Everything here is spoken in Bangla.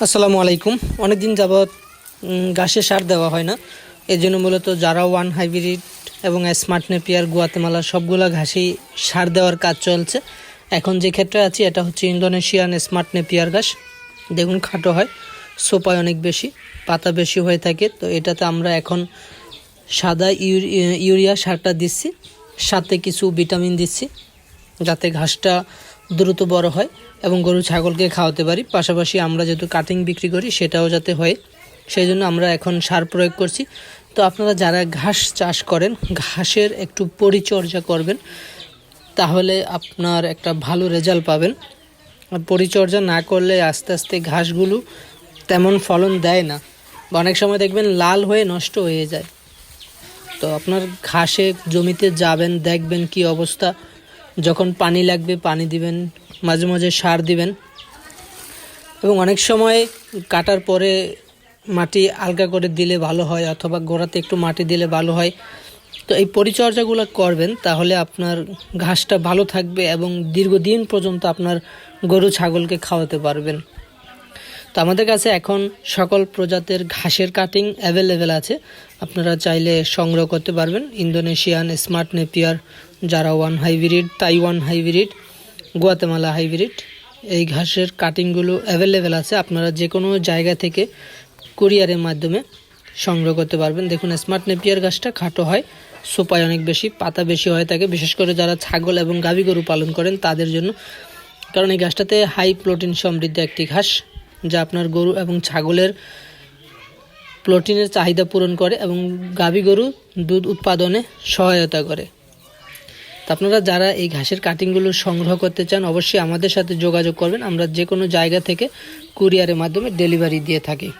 আসসালামু আলাইকুম। অনেক দিন যাবৎ ঘাসে সার দেওয়া হয় না। এর জন্য মূলত যারা ওয়ান হাইব্রিড এবং স্মার্ট নেপিয়ার, গুয়াতেমালা সবগুলা ঘাসেই সার দেওয়ার কাজ চলছে। এখন যে ক্ষেত্রে আছি, এটা হচ্ছে ইন্দোনেশিয়ান স্মার্ট নেপিয়ার ঘাস। দেখুন, খাটো হয়, সোপায় অনেক বেশি, পাতা বেশি হয়ে থাকে। তো এটাতে আমরা এখন সাদা ইউরি- ইউরিয়া সারটা দিচ্ছি, সাথে কিছু ভিটামিন দিচ্ছি, যাতে ঘাসটা দ্রুত বড় হয় এবং গরু ছাগলকে খাওয়াতে পারি। পাশাপাশি আমরা যেহেতু কাটিং বিক্রি করি, সেটাও যাতে হয়। সেই জন্য আমরা এখন সার প্রয়োগ করছি। তো আপনারা যারা ঘাস চাষ করেন, ঘাসের একটু পরিচর্যা করবেন, তাহলে আপনার একটা ভালো রেজাল্ট পাবেন। আর পরিচর্যা না করলে আস্তে আস্তে ঘাসগুলো তেমন ফলন দেয় না। বা অনেক সময় দেখবেন লাল হয়ে নষ্ট হয়ে যায়। তো আপনার ঘাসে জমিতে যাবেন, দেখবেন কি অবস্থা। যখন পানি লাগবে, পানি দিবেন, মাঝে মাঝে সার দিবেন। এবং অনেক সময় কাটার পরে মাটি আলগা করে দিলে ভালো হয়, অথবা গোড়াতে একটু মাটি দিলে ভালো হয়। তো এই পরিচর্যাগুলো করবেন, তাহলে আপনার ঘাসটা ভালো থাকবে এবং দীর্ঘদিন পর্যন্ত আপনার গরু, ছাগলকে খাওয়াতে পারবেন। তো আমাদের কাছে এখন সকল প্রজাতির ঘাসের কাটিং অ্যাভেলেবেল আছে। আপনারা চাইলে সংগ্রহ করতে পারবেন। ইন্দোনেশিয়ান, স্মার্ট নেপিয়ার যারা one hybrid, Taiwan hybrid, Guatemala hybrid, এই ঘাসের কাটিংগুলো অ্যাভেলেবেল আছে। আপনারা যে কোনো জায়গা থেকে কুরিয়ারের মাধ্যমে সংগ্রহ করতে পারবেন। দেখুন, স্মার্ট নেপিয়ার গাছটা খাটো হয়, সোপায় অনেক বেশি, পাতা বেশি হয়ে থাকে। বিশেষ করে যারা ছাগল এবং গাভী গরু পালন করেন, তাদের জন্য। কারণ এই ঘাসটাতে হাই প্রোটিন সমৃদ্ধ একটি ঘাস। যা আপনার গরু এবং ছাগলের প্রোটিনের চাহিদা পূরণ করে এবং গাভী গরু দুধ উৎপাদনে সহায়তা করে। আপনারা যারা এই ঘাসের কাটিংগুলো সংগ্রহ করতে চান, অবশ্যই আমাদের সাথে যোগাযোগ করবেন। আমরা যে কোনো জায়গা থেকে কুরিয়ারের মাধ্যমে ডেলিভারি দিয়ে থাকি।